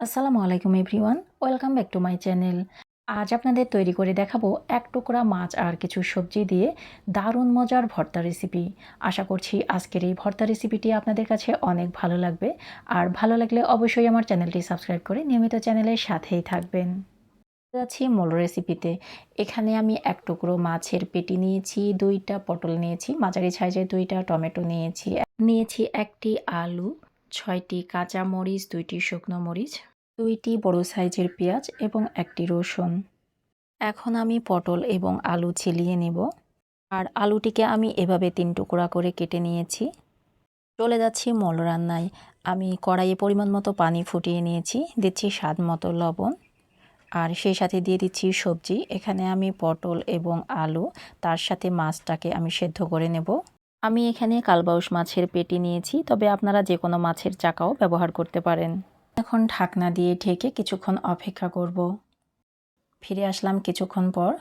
আসসালামু আলাইকুম everyone, welcome back to my channel. আজ আপনাদের তৈরি করে দেখাবো এক টুকরা মাছ আর কিছু সবজি দিয়ে দারুণ মজার ভর্তা রেসিপি আশা করছি আজকের এই ভর্তা রেসিপিটি আপনাদের কাছে অনেক ভালো লাগবে। আর ভালো লাগলে অবশ্যই আমার চ্যানেলটি সাবস্ক্রাইব করে নিয়মিত চ্যানেলের সাথেই থাকবেন। যাচ্ছি মূল রেসিপিতে এখানে আমি এক টুকরো মাছের পেটি নিয়েছি, দুইটা পটল নিয়েছি, মাঝারি সাইজের দুইটা টমেটো নিয়েছি। নিয়েছি একটি আলু ছয়টি কাঁচা মরিচ, দুইটি শুকনো মরিচ, দুইটি বড় সাইজের পেঁয়াজ এবং একটি রসুন। এখন আমি পটল এবং আলু ছিলিয়ে নেব। আর আলুটিকে আমি এভাবে তিন টুকরা করে কেটে নিয়েছি। চলে যাচ্ছি মল রান্নায়। আমি কড়াইয়ে পরিমাণ মতো পানি ফুটিয়ে নিয়েছি, দিচ্ছি স্বাদ মতো লবণ। আর সেই সাথে দিয়ে দিচ্ছি সবজি। এখানে আমি পটল এবং আলু, তার সাথে মাছটাকে আমি সেদ্ধ করে নেব। আমি এখানে কালবাউস মাছের পেটি নিয়েছি, তবে আপনারা যে কোনো মাছের চাকাও ব্যবহার করতে পারেন। এখন ঢাকনা দিয়ে ঢেকে কিছুক্ষণ অপেক্ষা করব। ফিরে আসলাম কিছুক্ষণ পর।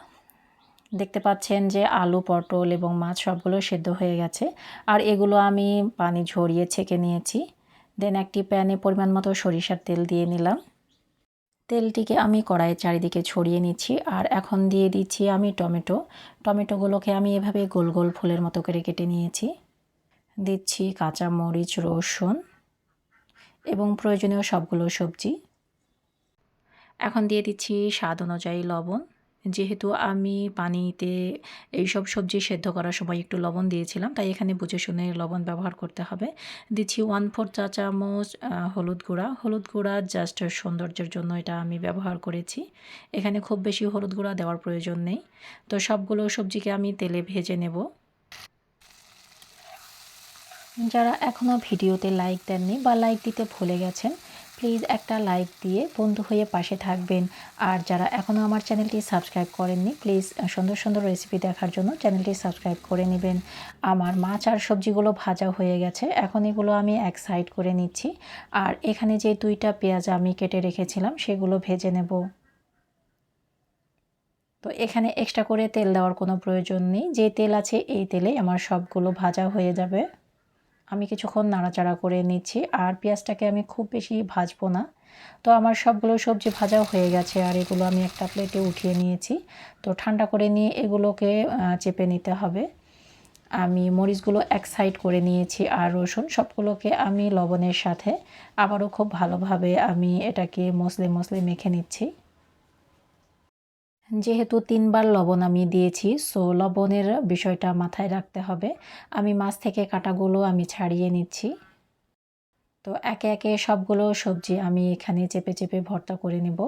দেখতে পাচ্ছেন যে আলু, পটল এবং মাছ সবগুলো সেদ্ধ হয়ে গেছে, আর এগুলো আমি পানি ঝরিয়ে ছেঁকে নিয়েছি। দেন একটি প্যানে পরিমাণ মতো সরিষার তেল দিয়ে নিলাম। তেলটিকে আমি কড়াইয়ের চারিদিকে ছড়িয়ে নিচ্ছি আর এখন দিয়ে দিচ্ছি আমি টমেটো। টমেটোগুলোকে আমি এভাবে গোল গোল ফুলের মতো করে কেটে নিয়েছি। দিচ্ছি কাঁচা মরিচ, রসুন এবং প্রয়োজনীয় সবগুলো সবজি। এখন দিয়ে দিচ্ছি স্বাদ অনুযায়ী লবণ। যেহেতু আমি পানিতে এইসব সবজি সেদ্ধ করার সময় একটু লবণ দিয়েছিলাম, তাই এখানে বুঝে শুনে লবণ ব্যবহার করতে হবে। দিচ্ছি ওয়ান ফোর চা চামচ হলুদ গুঁড়া। হলুদ গুঁড়া জাস্ট সৌন্দর্যের জন্য এটা আমি ব্যবহার করেছি। এখানে খুব বেশি হলুদ গুঁড়া দেওয়ার প্রয়োজন নেই। তো সবগুলো সবজিকে আমি তেলে ভেজে নেব। যারা এখনও ভিডিওতে লাইক দেননি বা লাইক দিতে ভুলে গেছেন প্লিজ একটা লাইক দিয়ে বন্ধু হয়ে পাশে থাকবেন। আর যারা এখনও আমার চ্যানেলটি সাবস্ক্রাইব করেননি প্লিজ সুন্দর সুন্দর রেসিপি দেখার জন্য চ্যানেলটি সাবস্ক্রাইব করে নেবেন। আমার মাছ আর সবজিগুলো ভাজা হয়ে গেছে, এখন এগুলো আমি এক সাইড করে নিচ্ছি। আর এখানে যে দুইটা পেঁয়াজ আমি কেটে রেখেছিলাম, সেগুলো ভেজে নেব। তো এখানে এক্সট্রা করে তেল দেওয়ার কোনো প্রয়োজন নেই, যে তেল আছে এই তেলে আমার সবগুলো ভাজা হয়ে যাবে। আমি কিছুক্ষণ নাড়াচাড়া করে নিচ্ছি, আর পেঁয়াজটাকে আমি খুব বেশি ভাজবো না। তো আমার সবগুলো সবজি ভাজাও হয়ে গেছে, আর এগুলো আমি একটা প্লেটে উঠিয়ে নিয়েছি। তো ঠান্ডা করে নিয়ে এগুলোকে চেপে নিতে হবে। আমি মরিচগুলো এক সাইড করে নিয়েছি, আর রসুন সবগুলোকে আমি লবণের সাথে। আবারও খুব ভালোভাবে আমি এটাকে মশলে মশলে মেখে নিচ্ছি। যেহেতু তিনবার লবণ আমি দিয়েছি সো লবণের বিষয়টা মাথায় রাখতে হবে। আমি মাছ থেকে কাটাগুলো আমি ছাড়িয়ে নিচ্ছি। তো একে একে সবগুলো সবজি আমি এখানে চেপে চেপে ভর্তা করে নেব।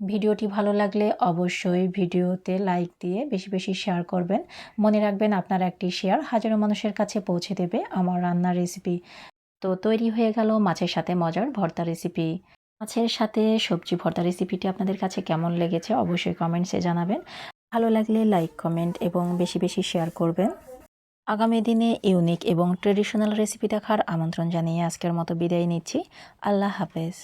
ভিডিওটি ভালো লাগলে অবশ্যই ভিডিওতে লাইক দিয়ে বেশি বেশি শেয়ার করবেন। মনে রাখবেন আপনার একটি শেয়ার হাজারো মানুষের কাছে পৌঁছে দেবে আমার রান্নার রেসিপি তো তৈরি হয়ে গেল মাছের সাথে মজার ভর্তা রেসিপি মাছের সাথে সবজি ভর্তা রেসিপিটি আপনাদের কাছে কেমন লেগেছে অবশ্যই কমেন্টসে জানাবেন। ভালো লাগলে লাইক কমেন্ট এবং বেশি বেশি শেয়ার করবেন। আগামী দিনে ইউনিক এবং ট্রেডিশনাল রেসিপি দেখার আমন্ত্রণ জানিয়ে আজকের মতো বিদায় নিচ্ছি। আল্লাহ হাফেজ।